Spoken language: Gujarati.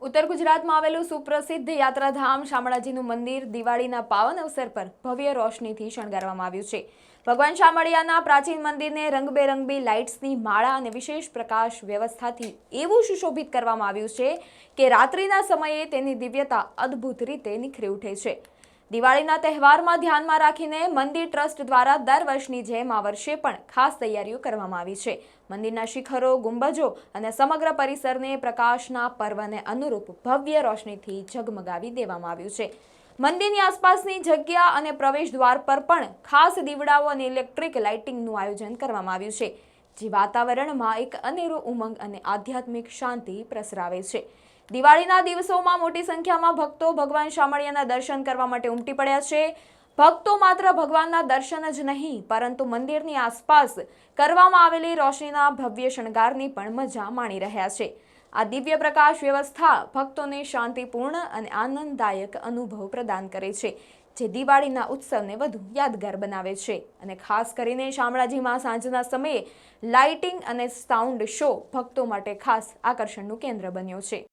ઉત્તર ગુજરાતમાં આવેલું સુપ્રસિદ્ધ યાત્રાધામ શામળાજીનું મંદિર દિવાળીના પાવન અવસર પર ભવ્ય રોશનીથી શણગારવામાં આવ્યું છે. ભગવાન શામળિયાના પ્રાચીન મંદિરને રંગબેરંગી લાઇટ્સની માળા અને વિશેષ પ્રકાશ વ્યવસ્થાથી એવું સુશોભિત કરવામાં આવ્યું છે કે રાત્રિના સમયે તેની દિવ્યતા અદ્ભુત રીતે નિખરી ઉઠે છે. દિવાળીના તહેવારમાં ધ્યાનમાં રાખીને મંદિર ટ્રસ્ટ દ્વારા દર વર્ષની જેમ આ વર્ષે પણ ખાસ તૈયારીઓ કરવામાં આવી છે. મંદિરના શિખરો, ગુંબજો અને સમગ્ર પરિસરને પ્રકાશના પર્વને અનુરૂપ ભવ્ય રોશનીથી ઝગમગાવી દેવામાં આવ્યું છે. મંદિરની આસપાસની જગ્યા અને પ્રવેશ દ્વાર પર પણ ખાસ દીવડાઓ અને ઇલેક્ટ્રિક લાઇટિંગનું આયોજન કરવામાં આવ્યું છે, જે વાતાવરણમાં એક અનેરો ઉમંગ અને આધ્યાત્મિક શાંતિ પ્રસરાવે છે. દિવાળીના દિવસોમાં મોટી સંખ્યામાં ભક્તો ભગવાન શામળિયાના દર્શન કરવા માટે ઉમટી પડ્યા છે. ભક્તો માત્ર ભગવાનના દર્શન જ નહીં, પરંતુ મંદિરની આસપાસ કરવામાં આવેલી રોશનીના ભવ્ય શણગારની પણ મજા માણી રહ્યા છે. આ દિવ્ય પ્રકાશ વ્યવસ્થા ભક્તોને શાંતિપૂર્ણ અને આનંદદાયક અનુભવ પ્રદાન કરે છે, જે દિવાળીના ઉત્સવને વધુ યાદગાર બનાવે છે. અને ખાસ કરીને શામળાજીમાં સાંજના સમયે લાઇટિંગ અને સાઉન્ડ શો ભક્તો માટે ખાસ આકર્ષણનું કેન્દ્ર બન્યો છે.